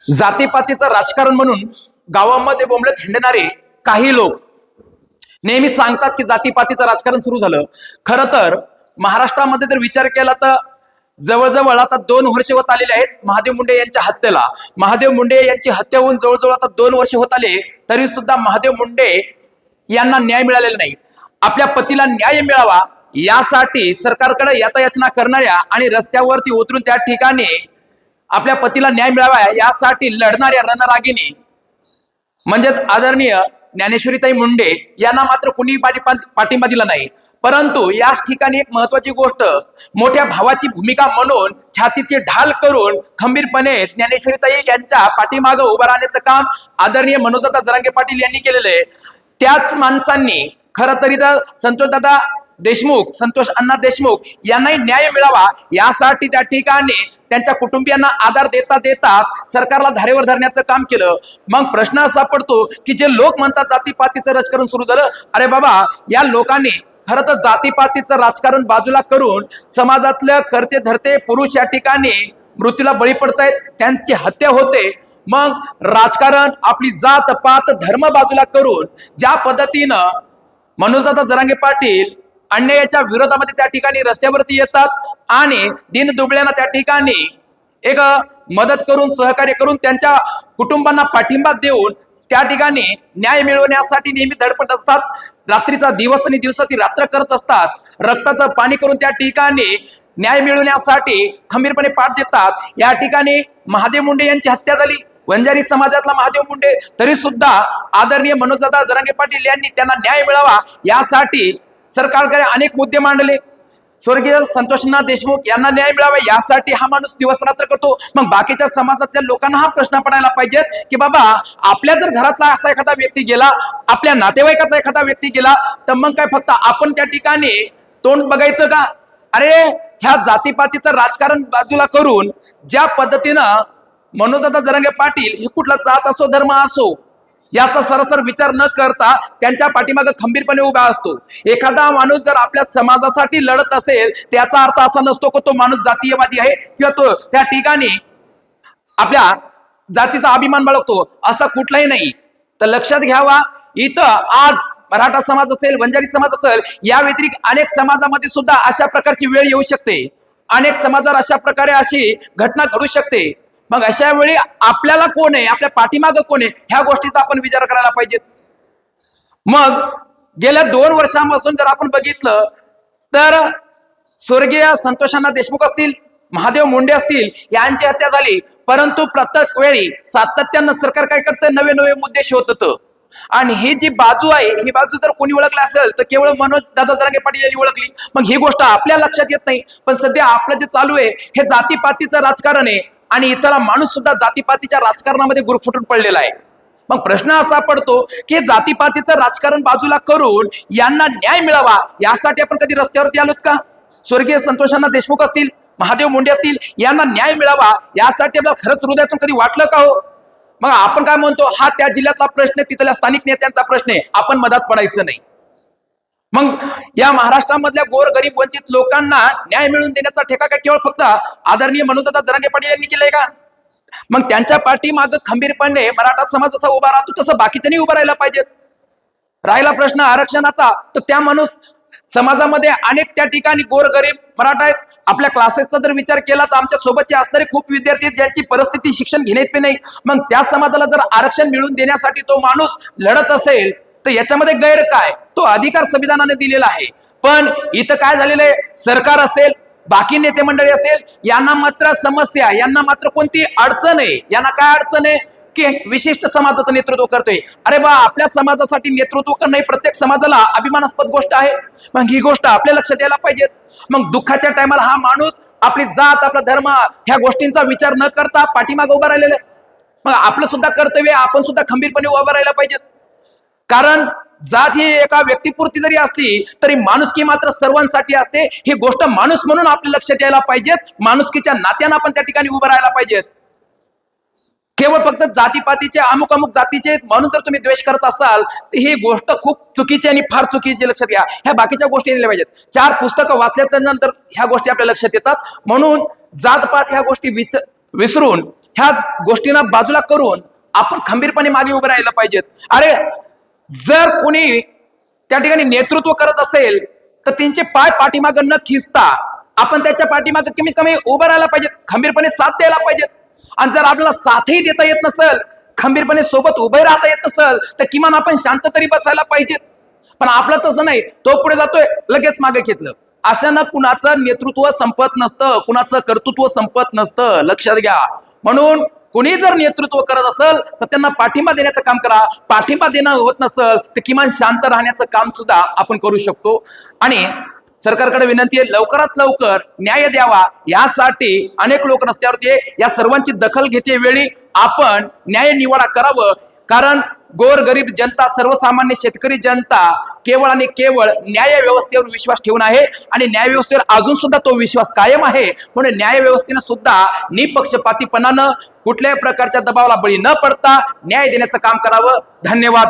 जातीपातीचं राजकारण म्हणून गावामध्ये बोंबले हिंडणारे काही लोक नेहमी सांगतात की जातीपातीचं राजकारण सुरू झालं. खरं तर महाराष्ट्रामध्ये जर विचार केला तर जवळजवळ आता दोन वर्ष होत आलेले आहेत महादेव मुंडे यांच्या हत्येला. महादेव मुंडे यांची हत्या होऊन जवळजवळ आता दोन वर्ष होत आले तरी सुद्धा महादेव मुंडे यांना न्याय मिळालेला नाही. आपल्या पतीला न्याय मिळावा यासाठी सरकारकडे याचना करणाऱ्या आणि रस्त्यावरती उतरून त्या ठिकाणी आपल्या पतीला न्याय मिळावा यासाठी लढणाऱ्या रणरागिनी म्हणजेच आदरणीय ज्ञानेश्वरीताई मुंडे यांना मात्र कुणी पाठिंबा दिला नाही. परंतु याच ठिकाणी एक महत्वाची गोष्ट मोठ्या भावाची भूमिका म्हणून छातीचे ढाल करून खंबीरपणे ज्ञानेश्वरीताई यांच्या पाठीमागं उभं राहण्याचं काम आदरणीय मनोजदादा जरांगे पाटील यांनी केलेलं आहे. त्याच माणसांनी खरं तरी तर संतोषदादा देशमुख संतोष अण्णा देशमुख यांनाही न्याय मिळावा यासाठी त्या ठिकाणी त्यांच्या कुटुंबियांना आधार देता देता सरकारला धारेवर धरण्याचं काम केलं. मग प्रश्न असा पडतो की जे लोक म्हणतात जातीपातीचं राजकारण सुरू झालं अरे बाबा या लोकांनी खरं तर जातीपातीचं राजकारण बाजूला करून समाजातल्या करते धरते पुरुष या ठिकाणी मृत्यूला बळी पडतायत त्यांची हत्या होते. मग राजकारण आपली जात पात धर्म बाजूला करून ज्या पद्धतीनं मनोजदादा जरांगे पाटील अन्यायाच्या विरोधामध्ये त्या ठिकाणी रस्त्यावरती येतात आणि दिन दुबळ्यांना त्या ठिकाणी एक मदत करून सहकार्य करून त्यांच्या कुटुंबांना पाठिंबा देऊन त्या ठिकाणी न्याय मिळवण्यासाठी नेहमी धडपड असतात. रात्रीचा दिवस आणि दिवसाची रात्र करत असतात. रक्ताचं पाणी करून त्या ठिकाणी न्याय मिळवण्यासाठी खंबीरपणे पाठ देतात. या ठिकाणी महादेव मुंडे यांची हत्या झाली. वंजारी समाजातला महादेव मुंडे तरी सुद्धा आदरणीय मनोजदादा जरांगे पाटील यांनी त्यांना न्याय मिळावा यासाठी सरकारकडे अनेक मुद्दे मांडले. स्वर्गीय संतोषनाथ देशमुख यांना न्याय मिळावा यासाठी हा माणूस दिवस रात्र करतो. मग बाकीच्या समाजातल्या लोकांना हा प्रश्न पडायला पाहिजे की बाबा आपल्या जर घरातला असा एखादा व्यक्ती गेला आपल्या नातेवाईकाचा एखादा व्यक्ती गेला तर मग काय फक्त आपण त्या ठिकाणी तोंड बघायचं का? अरे ह्या जातीपातीचं राजकारण बाजूला करून ज्या पद्धतीनं मनोदादा जरंगे पाटील हे कुठला जात असो धर्म असो याचा सरसर विचार न करता त्यांच्या पाठीमागे खंबीरपणे उभा असतो. एखादा माणूस जर आपल्या समाजासाठी लढत असेल त्याचा अर्थ असा नसतो की तो माणूस जातीयवादी आहे किंवा तो त्या ठिकाणी आपल्या जातीचा अभिमान बाळगतो. असा कुठलाही नाही. तर लक्षात घ्यावा इथं आज मराठा समाज असेल वंजारी समाज असेल या व्यतिरिक्त अनेक समाजामध्ये सुद्धा अशा प्रकारची वेळ येऊ शकते. अनेक समाजावर अशा प्रकारे अशी घटना घडू शकते. मग अशा वेळी आपल्याला कोण आहे? आपल्या पाठीमागं कोण आहे? ह्या गोष्टीचा आपण विचार करायला पाहिजे मग गेल्या दोन वर्षांपासून जर आपण बघितलं तर स्वर्गीय संतोषांना देशमुख असतील महादेव मुंडे असतील यांची हत्या झाली. परंतु प्रत्येक वेळी सातत्यानं सरकार काय करतं? नवे नवे मुद्दे शोधत. आणि ही जी बाजू आहे ही बाजू जर कोणी ओळखली असेल तर केवळ मनोज दादा जरांगे पाटील यांनी ओळखली. मग ही गोष्ट आपल्या लक्षात येत नाही. पण सध्या आपलं जे चालू आहे हे जातीपातीचं राजकारण आहे. आणि इथला माणूस सुद्धा जातीपातीच्या राजकारणामध्ये गुरफुटून पडलेला आहे. मग प्रश्न असा पडतो की जातीपातीचं राजकारण बाजूला करून यांना न्याय मिळावा यासाठी आपण कधी रस्त्यावरती आलोत का? स्वर्गीय संतोषांना देशमुख असतील महादेव मुंडे असतील यांना न्याय मिळावा यासाठी आपल्याला खरंच हृदयातून कधी वाटलं का हो? मग आपण काय म्हणतो हा त्या जिल्ह्यातला प्रश्न तिथल्या स्थानिक नेत्यांचा प्रश्न आहे. आपण मधात पडायचं नाही. मग या महाराष्ट्रामधल्या गोर गरीब वंचित लोकांना न्याय मिळवून देण्याचा ठेका काय? केवळ फक्त आदरणीय मनोदादा जरांगे पाटील यांनी केलंय का? मग त्यांच्या पाठीमाग खंबीरपणे मराठा समाज जसा उभा राहतो तसं बाकीच्यांनी उभा राहिला पाहिजेत. राहिला प्रश्न आरक्षणाचा तर त्या माणूस समाजामध्ये अनेक त्या ठिकाणी गोर गरीब मराठा आहेत. आपल्या क्लासेसचा जर विचार केला तर आमच्या सोबतचे असणारे खूप विद्यार्थी आहेत ज्यांची परिस्थिती शिक्षण घेण्यात नाही. मग त्या समाजाला जर आरक्षण मिळवून देण्यासाठी तो माणूस लढत असेल तर याच्यामध्ये गैर काय? तो अधिकार संविधानाने दिलेला आहे. पण इथं काय झालेलं आहे? सरकार असेल बाकी नेते मंडळी असेल यांना मात्र समस्या यांना मात्र कोणती अडचण आहे? यांना काय अडचण आहे? की विशिष्ट समाजाचं नेतृत्व करतोय. अरे बा आपल्या समाजासाठी नेतृत्व करणं ही प्रत्येक समाजाला अभिमानास्पद गोष्ट आहे. मग ही गोष्ट आपल्या लक्षात यायला पाहिजेत. मग दुःखाच्या टायमाला हा माणूस आपली जात आपला धर्म ह्या गोष्टींचा विचार न करता पाठीमागे उभा राहिलेला आहे. मग आपलं सुद्धा कर्तव्य आपण सुद्धा खंबीरपणे उभा राहायला पाहिजेत. कारण जात ही एका व्यक्तीपुरती जरी असली तरी माणुसकी मात्र सर्वांसाठी असते. ही गोष्ट माणूस म्हणून आपल्या लक्षात यायला पाहिजेत. माणुसकीच्या नात्यानं आपण त्या ठिकाणी उभं राहायला पाहिजेत. केवळ फक्त जातीपातीचे अमुक अमुक जातीचे म्हणून जर तुम्ही द्वेष करत असाल तर ही गोष्ट खूप चुकीची आणि फार चुकीची लक्षात घ्या. ह्या बाकीच्या गोष्टी नेल्या पाहिजेत. चार पुस्तकं वाचल्यानंतर ह्या गोष्टी आपल्या लक्षात येतात. म्हणून जातपात ह्या गोष्टी विच विसरून ह्या गोष्टींना बाजूला करून आपण खंबीरपणे मागे उभे राहायला पाहिजेत. अरे जर कोणी त्या ठिकाणी नेतृत्व करत असेल तर त्यांचे पाय पाठीमागं न खिचता आपण त्याच्या पाठीमागं कमीत कमी उभं राहायला पाहिजेत खंबीरपणे साथ द्यायला पाहिजेत. आणि जर आपल्याला साथही देता येत नसेल खंबीरपणे सोबत उभे राहता येत नसेल तर किमान आपण शांत तरी बसायला पाहिजेत. पण आपलं तसं नाही तो पुढे जातोय लगेच मागे घेतलं. अशानं कुणाचं नेतृत्व संपत नसतं कुणाचं कर्तृत्व संपत नसतं लक्षात घ्या. म्हणून कोणी जर नेतृत्व करत असेल तर त्यांना पाठिंबा देण्याचं काम करा. पाठिंबा देणं होत नसेल तर किमान शांत राहण्याचं काम सुद्धा आपण करू शकतो. आणि सरकारकडे विनंती आहे लवकरात लवकर न्याय द्यावा. यासाठी अनेक लोक रस्त्यावरती या सर्वांची दखल घेते वेळी आपण न्याय निवाडा करावं. कारण गोर गरीब जनता सर्वसामान्य शेतकरी जनता केवळ आणि केवळ न्याय व्यवस्थेवर विश्वास ठेवून आहे आणि न्याय व्यवस्थेवर अजून सुद्धा तो विश्वास कायम आहे. म्हणून न्याय व्यवस्थेनं सुद्धा निपक्षपातीपणानं कुठल्याही प्रकारच्या दबावाला बळी न पडता न्याय देण्याचं काम करावं. धन्यवाद.